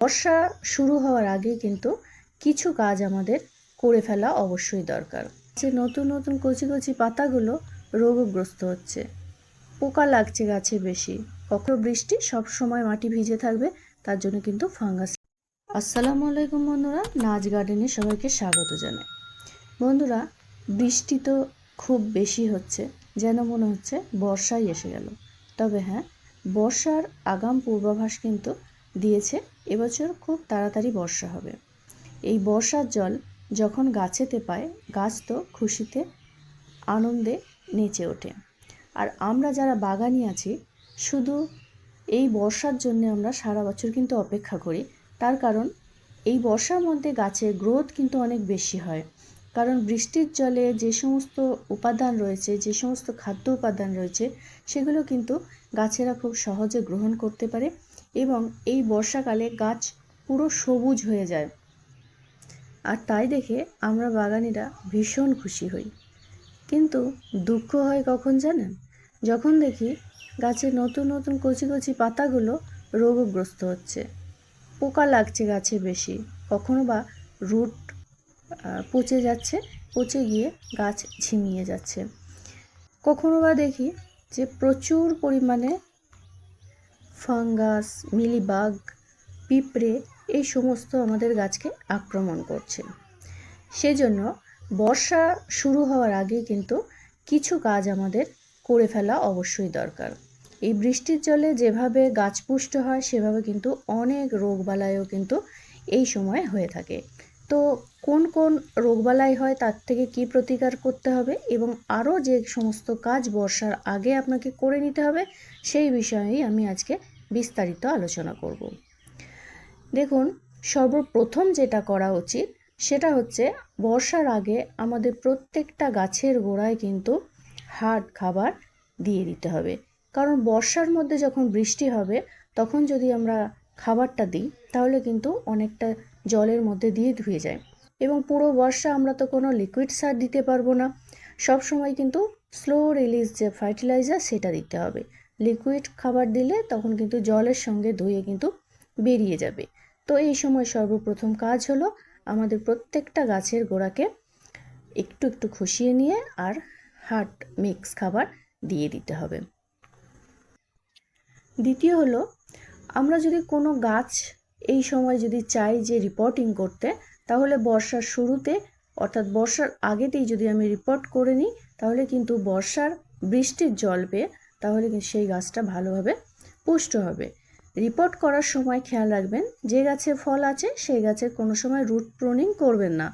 বর্ষা শুরু হওয়ার আগে কিন্তু কিছু কাজ আমাদের করে ফেলা অবশ্যই দরকার। যে নতুন নতুন কচি কচি পাতাগুলো রোগগ্রস্ত হচ্ছে। পোকা লাগছে গাছে বেশি। কখনো বৃষ্টি সব সময় মাটি ভিজে থাকবে, তার জন্য কিন্তু ফাঙ্গাস। আসসালামু আলাইকুম বন্ধুরা, নাচ গার্ডেনে সবাইকে স্বাগত জানাই। বন্ধুরা, বৃষ্টি তো খুব বেশি হচ্ছে, যেন মনে হচ্ছে বর্ষাই এসে গেল। তবে হ্যাঁ বর্ষার আগাম পূর্বাভাস কিন্তু দিয়েছে, এবছর খুব তাড়াতাড়ি বর্ষা হবে। এই বর্ষার জল যখন গাছেতে পায়, গাছ তো খুশিতে, আনন্দে নেচে ওঠে। আর আমরা যারা বাগানি আছি, শুধু এই বর্ষার জন্য আমরা সারা বছর কিন্তু অপেক্ষা করি। তার কারণ, এই বর্ষার মধ্যে গাছের গ্রোথ কিন্তু অনেক বেশি হয়। কারণ বৃষ্টির জলে যে সমস্ত উপাদান রয়েছে, যে সমস্ত খাদ্য উপাদান রয়েছে, সেগুলো কিন্তু গাছেরা খুব সহজে গ্রহণ করতে পারে। এবং এই বর্ষাকালে গাছ পুরো সবুজ হয়ে যায়। আর তাই দেখে আমরা বাগানিরা ভীষণ খুশি হই। কিন্তু দুঃখ হয় কখন জানেন? যখন দেখি গাছে নতুন নতুন কচি কচি পাতাগুলো রোগগ্রস্ত হচ্ছে। পোকা লাগছে গাছে বেশি। কখনো বা রুট পচে যাচ্ছে, পচে গিয়ে গাছ ঝিমিয়ে যাচ্ছে। কখনো বা দেখি যে প্রচুর পরিমাণে ফাঙ্গাস, মিলিবাগ, পিঁপড়ে এই সমস্ত আমাদের গাছকে আক্রমণ করছে। সেজন্য বর্ষা শুরু হওয়ার আগে কিন্তু কিছু কাজ আমাদের করে ফেলা অবশ্যই দরকার। এই বৃষ্টির জলে যেভাবে গাছ পুষ্ট হয়, সেভাবে কিন্তু অনেক রোগবালাইও কিন্তু এই সময় হয়ে থাকে। তো কোন কোন রোগবালাই হয়, তার থেকে কি প্রতিকার করতে হবে এবং আরও যে সমস্ত কাজ বর্ষার আগে আপনাকে করে নিতে হবে, সেই বিষয়েই আমি আজকে বিস্তারিত আলোচনা করব। দেখুন, সর্বপ্রথম যেটা করা উচিত, সেটা হচ্ছে বর্ষার আগে আমাদের প্রত্যেকটা গাছের গোড়ায় কিন্তু হার্ড খাবার দিয়ে দিতে হবে। কারণ বর্ষার মধ্যে যখন বৃষ্টি হবে, তখন যদি আমরা খাবারটা দিই, তাহলে কিন্তু অনেকটা জলের মধ্যে দিয়ে ধুয়ে যায়। এবং পুরো বর্ষা আমরা তো কোনো লিকুইড সার দিতে পারব না। সব সময় কিন্তু স্লো রিলিজ যে ফার্টিলাইজার সেটা দিতে হবে। লিকুইড খাবার দিলে তখন কিন্তু জলের সঙ্গে ধুয়ে কিন্তু বেরিয়ে যাবে। তো এই সময় সর্বপ্রথম কাজ হলো আমাদের প্রত্যেকটা গাছের গোড়াকে একটু একটু খসিয়ে নিয়ে আর হার্ট মিক্স খাবার দিয়ে দিতে হবে। দ্বিতীয় হলো, আমরা যদি কোনো গাছ এই সময় যদি চাই যে রিপোর্টিং করতে, তাহলে বর্ষার শুরুতে, অর্থাৎ বর্ষার আগেতেই যদি আমি রিপোর্ট করে নিই, তাহলে কিন্তু বর্ষার বৃষ্টির জল পেয়ে, তাহলে সেই গাছটা ভালোভাবে পুষ্ট হবে। রিপোর্ট করার সময় খেয়াল রাখবেন, যে গাছে ফল আছে, সেই গাছের কোনো সময় রুট প্রুনিং করবেন না।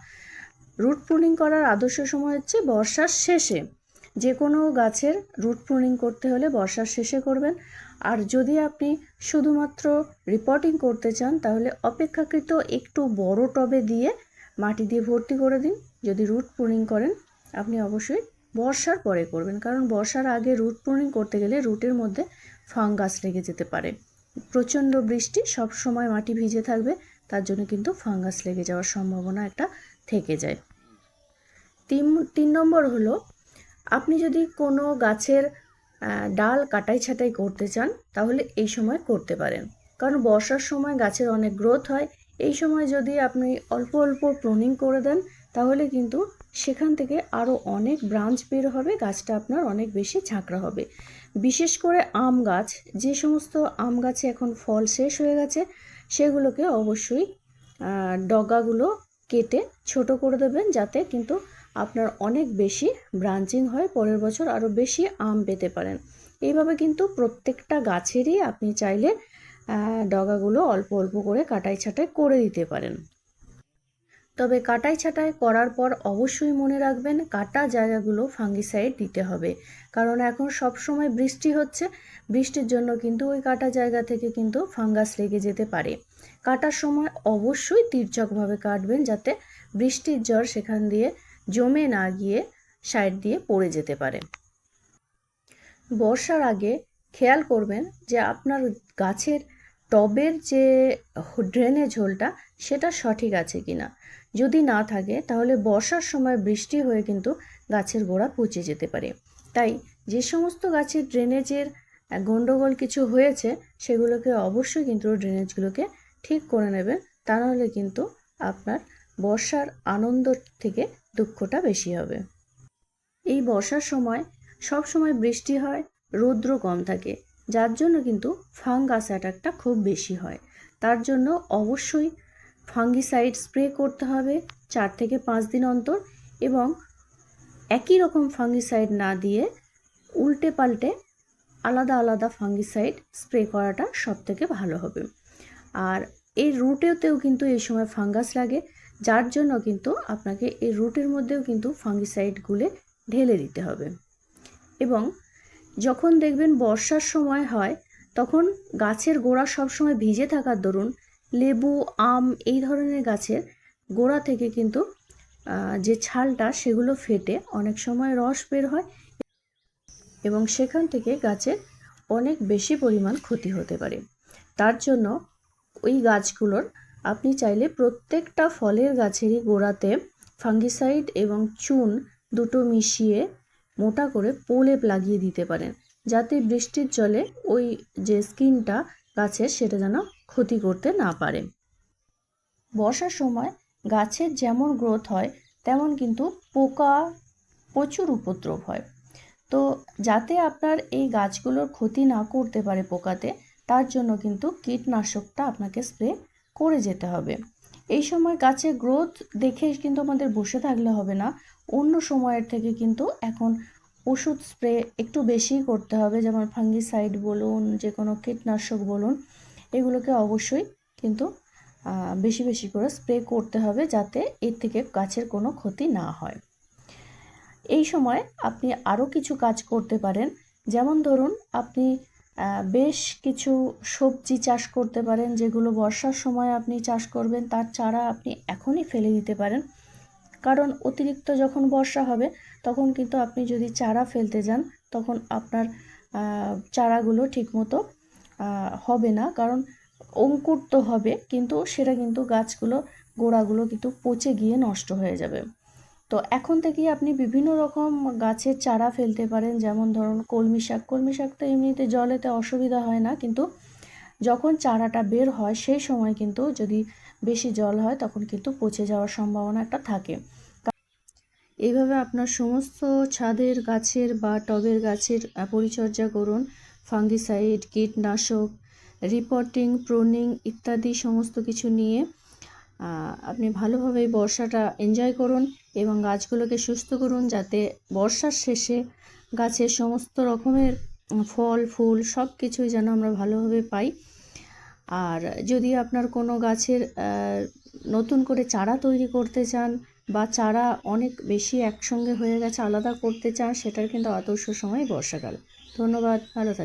রুট প্রুনিং করার আদর্শ সময় হচ্ছে বর্ষার শেষে। যে কোনো গাছের রুট প্রুনিং করতে হলে বর্ষার শেষে করবেন। আর যদি আপনি শুধুমাত্র রিপোর্টিং করতে চান, তাহলে অপেক্ষাকৃত একটু বড় টবে দিয়ে মাটি দিয়ে ভর্তি করে দিন। যদি রুট প্রুনিং করেন, আপনি অবশ্যই বর্ষার পরে করবেন। কারণ বর্ষার আগে রুট প্রুনিং করতে গেলে রুটের মধ্যে ফাঙ্গাস লেগে যেতে পারে। প্রচণ্ড বৃষ্টি, সব সময় মাটি ভিজে থাকবে, তার জন্য কিন্তু ফাঙ্গাস লেগে যাওয়ার সম্ভাবনা একটা থেকে যায়। তিন তিন নম্বর হলো আপনি যদি কোনো গাছের ডাল কাটাই ছাটাই করতে চান, তাহলে এই সময় করতে পারেন। কারণ বর্ষার সময় গাছের অনেক গ্রোথ হয়। এই সময় যদি আপনি অল্প অল্প প্রুনিং করে দেন, তাহলে কিন্তু সেখান থেকে আরও অনেক ব্রাঞ্চ বের হবে, গাছটা আপনার অনেক বেশি ঝাঁকড়া হবে। বিশেষ করে আম গাছ, যে সমস্ত আম গাছে এখন ফল শেষ হয়ে গেছে, সেগুলোকে অবশ্যই ডগাগুলো কেটে ছোট করে দেবেন, যাতে কিন্তু আপনার অনেক বেশি ব্রাঞ্চিং হয়, পরের বছর আরও বেশি আম পেতে পারেন। এইভাবে কিন্তু প্রত্যেকটা গাছেরই আপনি চাইলে ডগাগুলো অল্প অল্প করে কাটাই ছাটাই করে দিতে পারেন। তবে কাটাই ছাটাই করার পর অবশ্যই মনে রাখবেন, কাটা জায়গাগুলো ফাঙ্গিসাইড দিতে হবে। কারণ এখন সব সময় বৃষ্টি হচ্ছে, বৃষ্টির জন্য কিন্তু ওই কাটা জায়গা থেকে কিন্তু ফাঙ্গাস লেগে যেতে পারে। কাটার সময় অবশ্যই তীর্যকভাবে কাটবেন যাতে বৃষ্টির জ্বর সেখান দিয়ে জমে না গিয়ে সাইড দিয়ে পড়ে যেতে পারে। বর্ষার আগে খেয়াল করবেন যে আপনার গাছের টবের যে ড্রেনেজ হোলটা সেটা সঠিক আছে কিনা। যদি না থাকে, তাহলে বর্ষার সময় বৃষ্টি হয়ে কিন্তু গাছের গোড়া পচে যেতে পারে। তাই যে সমস্ত গাছের ড্রেনেজের গণ্ডগোল কিছু হয়েছে, সেগুলোকে অবশ্যই কিন্তু ড্রেনেজগুলোকে ঠিক করে নেবেন। তা নাহলে কিন্তু আপনার বর্ষার আনন্দ থেকে দুঃখটা বেশি হবে। এই বর্ষার সময় সব সময় বৃষ্টি হয়, রৌদ্র কম থাকে, যার জন্য কিন্তু ফাঙ্গাস অ্যাটাকটা খুব বেশি হয়। তার জন্য অবশ্যই ফাঙ্গিসাইড স্প্রে করতে হবে চার থেকে পাঁচ দিন অন্তর এবং একই রকম ফাঙ্গিসাইড না দিয়ে উল্টে পাল্টে আলাদা আলাদা ফাঙ্গিসাইড স্প্রে করাটা সব থেকে ভালো হবে। আর এই রুটেতেও কিন্তু এই সময় ফাঙ্গাস লাগে যার জন্য কিন্তু আপনাকে এই রুটের মধ্যেও কিন্তু ফাঙ্গিসাইড গুলে ঢেলে দিতে হবে। এবং যখন দেখবেন বর্ষার সময় হয়, তখন গাছের গোড়া সবসময় ভিজে থাকার দরুন লেবু, আম এই ধরনের গাছের গোড়া থেকে কিন্তু যে ছালটা সেগুলো ফেটে অনেক সময় রস বের হয় এবং সেখান থেকে গাছের অনেক বেশি পরিমাণ ক্ষতি হতে পারে। তার জন্য ওই গাছগুলোর আপনি চাইলে প্রত্যেকটা ফলের গাছেরই গোড়াতে ফাঙ্গিসাইড এবং চুন দুটো মিশিয়ে মোটা করে পোলেপ লাগিয়ে দিতে পারেন, যাতে বৃষ্টির জলে ওই যে স্কিনটা গাছের সেটা যেন ক্ষতি করতে না পারে। বর্ষার সময় গাছের যেমন গ্রোথ হয়, তেমন কিন্তু পোকা প্রচুর উপদ্রব হয়। তো যাতে আপনার এই গাছগুলোর ক্ষতি না করতে পারে পোকাতে, তার জন্য কিন্তু কীটনাশকটা আপনাকে স্প্রে করে যেতে হবে। এই সময় গাছের গ্রোথ দেখে কিন্তু আমাদের বসে থাকলে হবে না। অন্য সময়ের থেকে কিন্তু এখন ওষুধ স্প্রে একটু বেশি করতে হবে, যেমন ফাঙ্গিসাইড বলুন, যে কোনো কীটনাশক বলুন, এগুলোকে অবশ্যই কিন্তু বেশি বেশি করে স্প্রে করতে হবে যাতে এর থেকে গাছের কোনো ক্ষতি না হয়। এই সময় আপনি আরও কিছু কাজ করতে পারেন। যেমন ধরুন, আপনি বেশ কিছু সবজি চাষ করতে পারেন, যেগুলো বর্ষার সময় আপনি চাষ করবেন, তার চারা আপনি এখনই ফেলে দিতে পারেন। কারণ অতিরিক্ত যখন বর্ষা হবে, তখন কিন্তু আপনি যদি চারা ফেলতে যান, তখন আপনার চারাগুলো ঠিকমতো হবে না। কারণ অঙ্কুর তো হবে, কিন্তু সেটা কিন্তু গাছগুলো, গোড়াগুলো কিন্তু পচে গিয়ে নষ্ট হয়ে যাবে। তো এখন থেকেই আপনি বিভিন্ন রকম গাছের চারা ফেলতে পারেন, যেমন ধরুন কলমি শাক। কলমি শাক তো এমনিতে জলেতে অসুবিধা হয় না, কিন্তু যখন চারাটা বের হয়, সেই সময় কিন্তু যদি বেশি জল হয়, তখন কিন্তু পচে যাওয়ার সম্ভাবনা একটা থাকে। এইভাবে আপনার সমস্ত ছাদের গাছের বা টবের গাছের পরিচর্যা করুন। ফাঙ্গিসাইড, কীটনাশক, রিপোর্টিং, প্রোনিং ইত্যাদি সমস্ত কিছু নিয়ে আপনি ভালোভাবে বর্ষাটা এনজয় করুন এবং গাছগুলোকে সুস্থ করুন যাতে বর্ষার শেষে গাছের সমস্ত রকমের ফল, ফুল সব কিছুই যেন আমরা ভালোভাবে পাই। আর যদি আপনার কোনো গাছের নতুন করে চারা তৈরি করতে চান বা চারা অনেক বেশি একসঙ্গে হয়ে গেছে, আলাদা করতে চান, সেটার কিন্তু আদর্শ সময় বর্ষাকাল। ধন্যবাদ, ভালো থাকবেন।